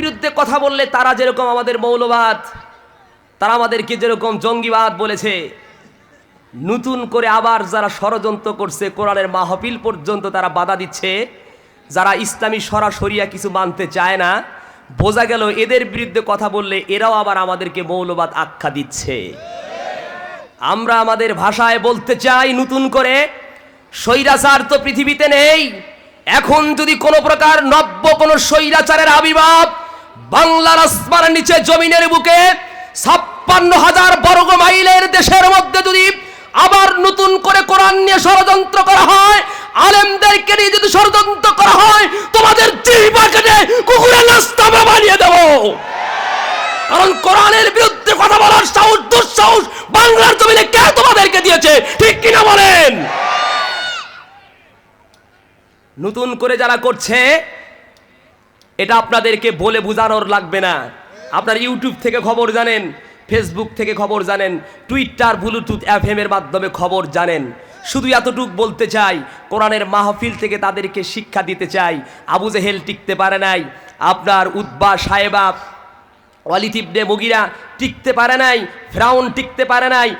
বিরুদ্ধে কথা বললে তারা যেরকম আমাদের মৌলবাদ, তারা আমাদেরকে যেরকম জঙ্গিবাদ বলেছে। নতুন করে আবার যারা ষড়যন্ত্র করছে, কোরআনের মাহফিল পর্যন্ত তারা বাধা দিচ্ছে। যারা ইসলামী সরাসরিয়া কিছু মানতে চায় না, বোঝা গেল এদের বিরুদ্ধে কথা বললে এরাও আবার আমাদেরকে মৌলবাদ আখ্যা দিচ্ছে। আমরা আমাদের ভাষায় বলতে চাই নতুন করে, স্বৈরাচার তো পৃথিবীতে নেই। এখন যদি কোনো প্রকার নব্য কোনো স্বৈরাচারের আবির্ভাব বাংলার আসমানের নিচে জমিনের বুকে ছাপ্পান্ন হাজার বর্গ মাইলের দেশের মধ্যে যদি আবার নতুন করে কোরআন নিয়ে ষড়যন্ত্র করা হয়, আলেমদেরকে নিয়ে যদি ষড়যন্ত্র করা হয়, তোমাদের জিহ্বা কেটে কুকুরের নাস্তা বানিয়ে দেবো। কারণ কোরআনের বিরুদ্ধে কথা বলার সাহস, দুঃসাহস বাংলার জমিনে কে তোমাদেরকে দিয়েছে? ঠিক কিনা বলেন? নতুন করে যারা করছে এটা আপনাদেরকে বলে বোঝানোর লাগবে না। আপনার ইউটিউব থেকে খবর জানেন, ফেসবুক থেকে খবর জানেন, টুইটার, ব্লুটুথ এফএম এর মাধ্যমে খবর জানেন। শুধু এতটুক বলতে চাই, কোরআনের মাহফিল থেকে তাদেরকে শিক্ষা দিতে চাই। আবু জেহেল টিকতে পারে নাই, আপনার উদ্বা সাহেবা ওয়ালিতিবনে মুগিরা টিকতে পারে নাই ফ্রাউন টিকতে পারে নাই,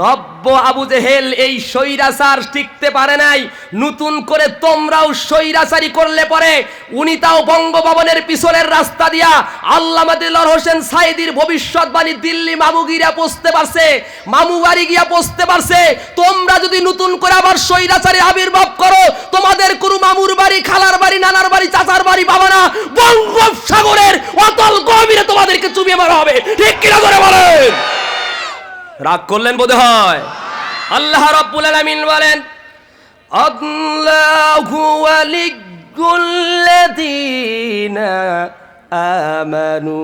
নব্য আবু জেহেল এই স্বৈরাচার টিকতে পারে নাই, নতুন করে তোমরাও স্বৈরাচারি করলে পরে উনি তাও বঙ্গভবনের পিছনের রাস্তা দিয়া দিলর হোসেন সাইদির ভবিষ্যৎবাণী দিল্লি মামু গিয়া পৌঁছতে পারছে, মামু বাড়ি গিয়া পৌঁছতে পারছে, তোমরা যদি নতুন করে আবার স্বৈরাচারে আবির্ভাব করো, তোমাদের কোনো মামুর বাড়ি, খালার বাড়ি, নানার বাড়ি, চাচার বাড়ি বাবা না, বঙ্গোপসাগরের অতল গভীরে তোমাদেরকে চুবিয়ে মারা হবে। ঠিক কিনা করে বলেন? রাগ করলেন বোধ হয় আল্লাহ রব্বুল আলামিন বলেন, আল্লাহু ওয়ালিগুল্লাযীনা আমানু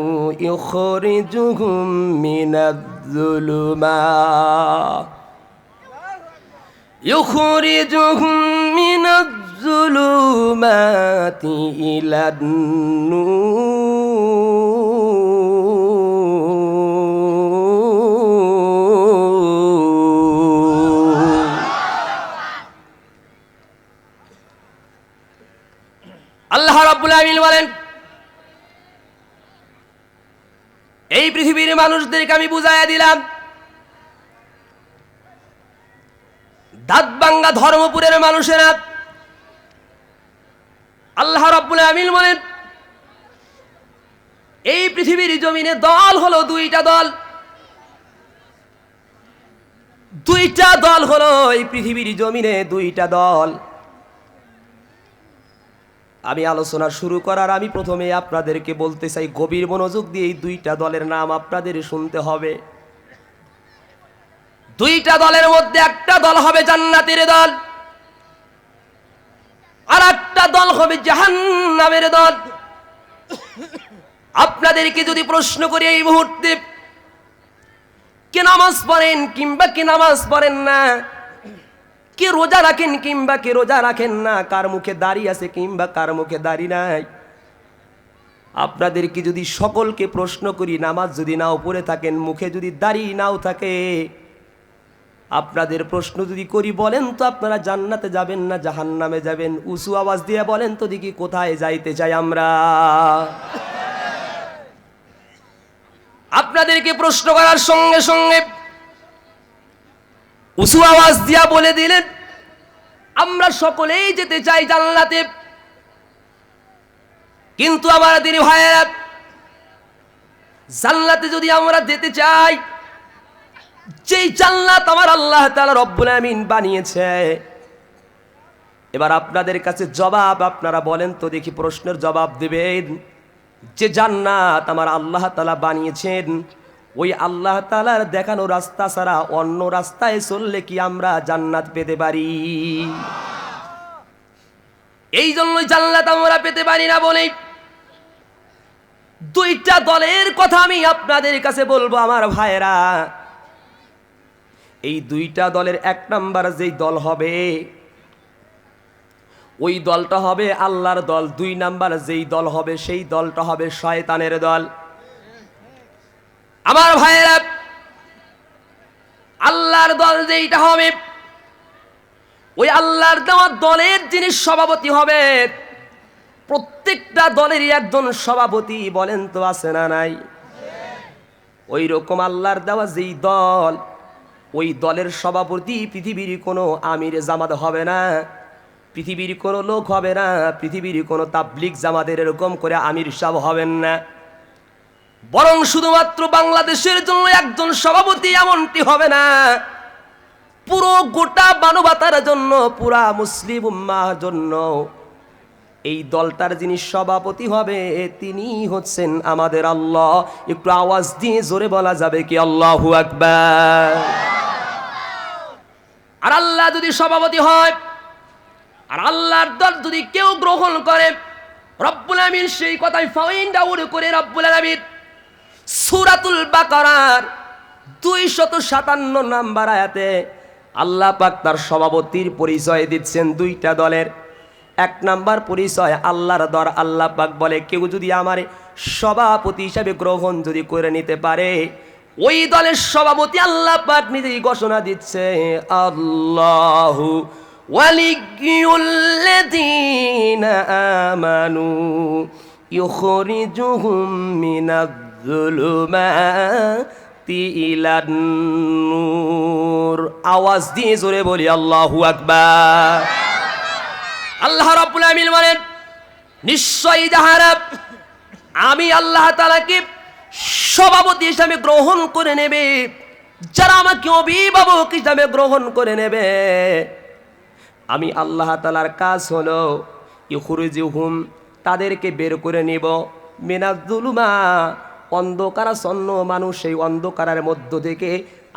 ইখরিজুহুম মিনাজ-জুলুমা ইখরিজুহুম মিনাজ-জুলুমাতি ইলান-নূর। আলামিন বলেন, এই পৃথিবীর মানুষদেরকে আমি বুঝাইয়া দিলাম দাঁতবাঙ্গা ধর্মপুরের মানুষেরা, আল্লাহ রাব্বুল আমিন বলেন, এই পৃথিবীর জমিনে দল হলো দুইটা দল। দুইটা দল হলো এই পৃথিবীর জমিনে দুইটা দল। আমি আলোচনা শুরু করার আমি প্রথমে আপনাদেরকে বলতে চাই, গভীর মনোযোগ দিয়ে এই দুইটা দলের নাম আপনাদের শুনতে হবে। দুইটা দলের মধ্যে একটা দল হবে জান্নাতের দল আর একটা দল হবে জাহান্নামের দল। আপনাদেরকে যদি প্রশ্ন করি এই মুহূর্তে, কে নামাজ পড়েন কিংবা কে নামাজ পড়েন না কে রোজা রাখেন কিংবা কে রোজা রাখেন না? কার মুখে দাড়ি আছে কিংবা কার মুখে দাড়ি নাই? আপনাদেরকে যদি সকলকে প্রশ্ন করি, নামাজ যদি নাও পড়ে থাকেন, মুখে যদি দাড়ি নাও থাকে, আপনাদের প্রশ্ন যদি করি, বলেন তো আপনারা জান্নাতে যাবেন না জাহান্নামে যাবেন? উঁচু আওয়াজ দিয়ে বলেন তো দেখি কোথায় যাইতে চাই আমরা? আপনাদেরকে প্রশ্ন করার সঙ্গে সঙ্গে উঁচু আওয়াজ দিয়া বলে দিলেন, আমরা সকলেই যেতে চাই জান্নাতে। কিন্তু আমার দিদি ভাইয়েরা, জান্নাতে যদি আমরা যেতে চাই, যেই জান্নাত আমার আল্লাহ তাআলা রব্বুল আমিন বানিয়েছে। এবার আপনাদের কাছে জবাব, আপনারা বলেন তো দেখি প্রশ্নের জবাব দেবেন। যে জান্নাত আমার আল্লাহ তাআলা বানিয়েছেন ওই আল্লাহ তাআলার দেখানো রাস্তা ছাড়া অন্য রাস্তায় চললে কি আমরা জান্নাত পেতে পারি? এই জন্যই জান্নাত আমরা পেতে পারি না বলেই দুইটা দলের কথা আমি আপনাদের কাছে বলব আমার ভাইয়েরা। এই দুইটা দলের এক নাম্বার যেই দল হবে, ওই দলটা হবে আল্লাহর দল। দুই নাম্বার যেই দল হবে সেই দলটা হবে শয়তানের দল। আমার ভাইয়েরা, আল্লাহর দল যেইটা হবে, ওই আল্লাহর দেওয়া দলের যিনি সভাপতি হবে, প্রত্যেকটা দলেরই একজন সভাপতি বলেন তো আছে না নাই? ওই রকম আল্লাহর দেওয়া যেই দল, ওই দলের সভাপতি পৃথিবীর কোনো আমির জামাত হবে না, পৃথিবীর কোনো লোক হবে না, পৃথিবীর কোনো তাবলিক জামাতের এরকম করে আমির সাহ হবেন না। বরং শুধুমাত্র বাংলাদেশের জন্য একজন সভাপতি এমনটি হবে না। পুরো গোটা মানবতার জন্য, পুরা মুসলিম উম্মার জন্য এই দলটার যিনি সভাপতি হবে, তিনি হচ্ছেন আমাদের আল্লাহ। একটু আওয়াজ দিয়ে জোরে বলা যাবে কি? আল্লাহু আকবার। আর আল্লাহ যদি সভাপতি হয়, আর আল্লাহর দল যদি কেউ গ্রহণ করে, রব্বুল আমিন সেই কথাই ফাইন্ড আউট করে, রব্বুল আমিন সূরাতুল বাকারার দুইশত সাতান্ন নাম্বার আয়াতে আল্লাহ পাক তার সভাপতির পরিচয় দিচ্ছেন দুইটা দলের। এক নাম্বার পরিচয় আল্লাহর দর, আল্লাহ পাক বলে, কেউ যদি আমার সভাপতি হিসাবে গ্রহণ যদি করে নিতে পারে, ওই দলের সভাপতি আল্লাহ পাক নিজেই ঘোষণা দিচ্ছে, আল্লাহু আমানু ইউখরিজুহুম মিনাজ-যুলুমাতি ইলান-নূর আওয়াজ দিয়ে জোরে বলি, আল্লাহু আকবার। আল্লাহ রাব্বুল আমিন বলেন নিশ্চয়ই যাহারা আমি আল্লাহ তাআলাকে সভাপতি হিসাবে গ্রহণ করে নেবে। যারা আমাকে অভিভাবক হিসাবে গ্রহণ করে নেবে। আমি আল্লাহ তালার কাজ হলো, ইখুরুজুহুম, তাদেরকে বের করে নিব মিনাজুলুমা অন্ধকারাচ্ছন্ন মানুষ সেই অন্ধকারের মধ্য থেকে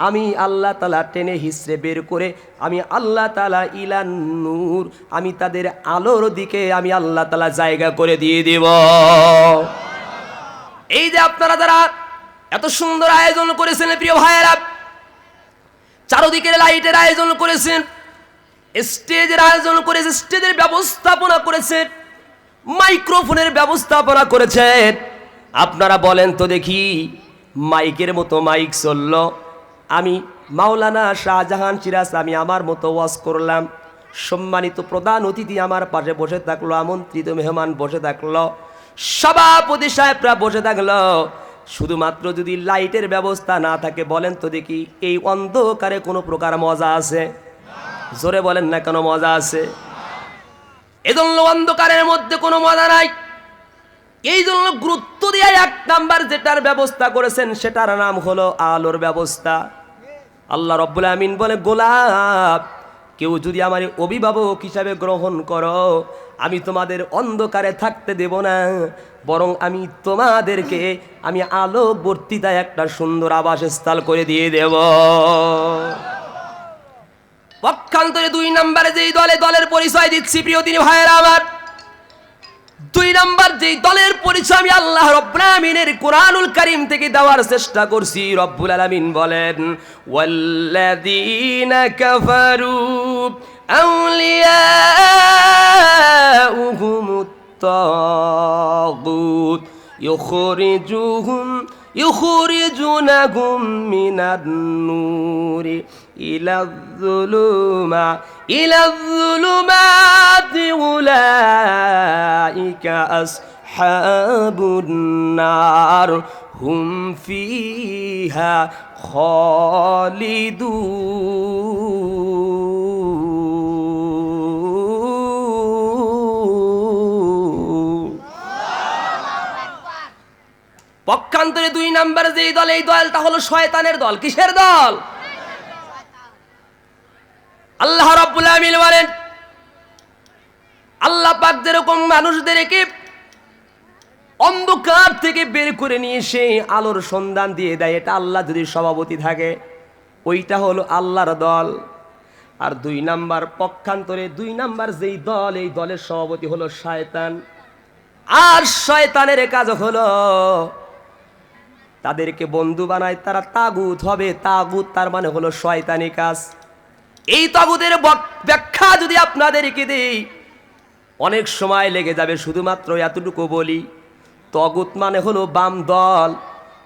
আমি আল্লাহ তালা টেনে হিসড়ে বের করে আমি আল্লাহ তালা ইলান নূর, আমি তাদের আলোর দিকে আমি আল্লাহ তালা জায়গা করে দিয়ে দেব। এই যে আপনারা যারা এত সুন্দর আয়োজন করেছেন প্রিয় ভাইয়েরা, চারদিকের লাইটের আয়োজন করেছেন, স্টেজের আয়োজন করেছে স্টেজের ব্যবস্থাপনা করেছে মাইক্রোফোনের ব্যবস্থাপনা করেছেন আপনারা বলেন তো দেখি, মাইকের মতো মাইক চলল। আমি মাওলানা শাহজাহান সিরাজ, আমি আমার মতো ওয়াজ করলাম। সম্মানিত প্রধান অতিথি আমার পাশে বসে থাকল, আমন্ত্রিত মেহমান বসে থাকল। সভাপতি সাহেবরা বসে থাকল। শুধুমাত্র যদি লাইটের ব্যবস্থা না থাকে, বলেন তো দেখি, এই অন্ধকারে কোনো প্রকার মজা আছে? জোরে বলেন না কেন মজা আছে? এজন্য অন্ধকারের মধ্যে কোনো মজা নাই। এই জন্য গুরুত্ব দিয়ে এক নাম্বার যেটার ব্যবস্থা করেছেন, সেটার নাম হলো আলোর ব্যবস্থা। আল্লাহ রব্বুল আমিন বলে, গোলাপ, কেউ যদি আমার অভিভাবক হিসাবে গ্রহণ করো, আমি তোমাদের অন্ধকারে থাকতে দেব না। বরং আমি তোমাদেরকে, আমি আলো বর্তিতায় একটা সুন্দর আবাসস্থল করে দিয়ে দেব। পক্ষান্তরে দুই নম্বরে যেই দলে দলের পরিচয় দিচ্ছি, প্রিয় তিনি ভাইয়েরা আমার দুই নাম্বার যেই দলের পরিচয় আমি আল্লাহ রব্বুল আমিনের কোরআনুল কারীম থেকে দেওয়ার চেষ্টা করছি, রব্বুল আলামিন বলেন, ওয়াল্লাযীনা কাফারু আউলিয়াউহুমুত তাগুত, ইউখরিজুহুম, ইউখরিজুনাহুম মিনান নূরি। إلى الظلمات إلى الظلمات أولئك أصحاب النار هم فيها خالدون পক্ষান্তরে দুই নাম্বারে যেই দল এই দলটা হলো শয়তানের দল কিসের দল আল্লাহ রাব্বুল আমিন বলেন, আল্লাহ পাক যেরকম মানুষদেরকে অন্ধকার থেকে বের করে নিয়ে এসে আলোর সন্ধান দিয়ে দেয়, এটা আল্লাহ যদি সভাপতি থাকে, ওইটা হলো আল্লাহর দল। আর দুই নাম্বার পক্ষান্তরে, দুই নাম্বার যেই দল, এই দলের সভাপতি হলো শয়তান। আর শয়তানের কাজ হলো তাদেরকে বন্ধু বানায়, তারা তাগুত হবে, তাগুত তার মানে হলো শয়তানি কাজ। এই তাগুতের বক- ব্যাখ্যা যদি আপনাদেরকে দিই, অনেক সময় লেগে যাবে শুধুমাত্র এতটুকু বলি। তগুত মানে হলো বাম দল,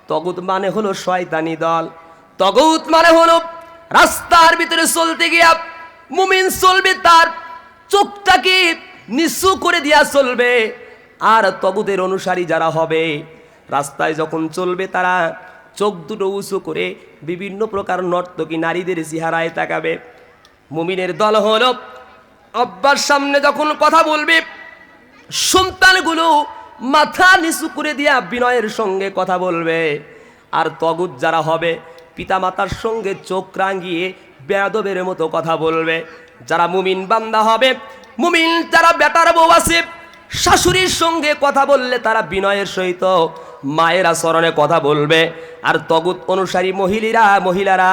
তগুত মানে হলো শয়তানি দল, তগুত মানে হলো রাস্তার ভিতরে চলতে গিয়া মুমিন চলবে, তার চোখটাকে নিচু করে দিয়া চলবে। আর তগুদের অনুসারী যারা হবে, রাস্তায় যখন চলবে, তারা চোখ দুটো উঁচু করে বিভিন্ন প্রকার নর্তকী নারীদের চেহারায় তাকাবে। মুমিনের দল হলো, আব্বার সামনে যখন কথা বলবে, সন্তানগুলো মাথা নিচু করে দিয়া বিনয়ের সঙ্গে কথা বলবে। আর তগুদ যারা হবে, পিতামাতার সঙ্গে চোখ রাঙিয়ে বেয়াদবের মতো কথা বলবে। যারা মুমিন বান্দা হবে, মুমিন যারা বেটার বউ আছে, শাশুড়ির সঙ্গে কথা বললে তারা বিনয়ের সহিত মায়ের আচরণে কথা বলবে। আর তগুত অনুসারী মহিলারা মহিলারা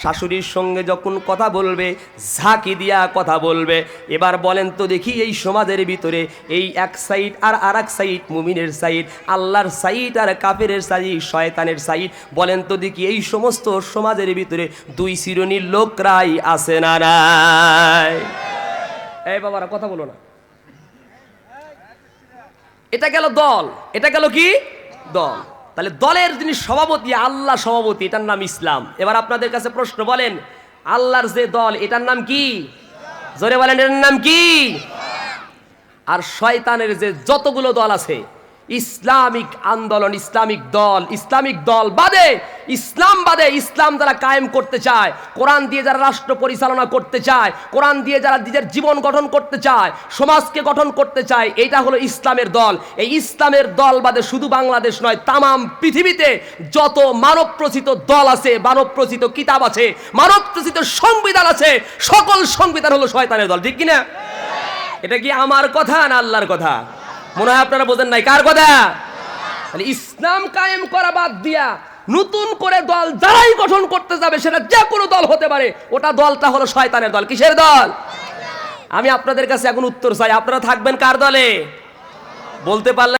শাশুড়ির সঙ্গে যখন কথা বলবে, ঝাঁকি দিয়া কথা বলবে। এবার বলেন তো দেখি এই সমাজের ভিতরে এই এক সাইড আর আর এক সাইড, মুমিনের সাইড, আল্লাহর সাইড আর কাফেরের সাইড, শয়তানের সাইড। বলেন তো দেখি এই সমস্ত সমাজের ভিতরে দুই শ্রেণির লোকরাই আছে না এই বাবারা, কথা বলো না। এটা গেল দল, এটা গেল কি? দল। তাহলে দলের যিনি সভাপতি, আল্লাহ সভাপতি, এটার নাম ইসলাম। এবার আপনাদের কাছে প্রশ্ন, বলেন, আল্লাহর যে দল, এটার নাম কি? জোরে বলেন, এটার নাম কি? আর শয়তানের যে যতগুলো দল আছে ইসলামিক আন্দোলন, ইসলামিক দল ইসলামিক দল বাদে, ইসলাম বাদে ইসলাম যারা কায়েম করতে চায়, কোরআন দিয়ে যারা রাষ্ট্র পরিচালনা করতে চায়, কোরআন দিয়ে যারা নিজের জীবন গঠন করতে চায়, সমাজকে গঠন করতে চায়, এইটা হলো ইসলামের দল। এই ইসলামের দল বাদে শুধু বাংলাদেশ নয়, তামাম পৃথিবীতে যত মানব প্রচিত দল আছে মানব প্রচিত কিতাব আছে মানব প্রচিত সংবিধান আছে, সকল সংবিধান হলো শয়তানের দল, ঠিক কিনা? এটা কি আমার কথা না আল্লাহর কথা? মনে হয় আপনারা বোঝেন নাই। কার কথা? ইসলাম কায়েম করা বাদ দিয়া নতুন করে দল যারাই গঠন করতে যাবে, সেটা যে কোনো দল হতে পারে, ওটা দলটা হলো শয়তানের দল। কিসের দল? আমি আপনাদের কাছে এখন উত্তর চাই। আপনারা থাকবেন কার দলে? বলতে পারলে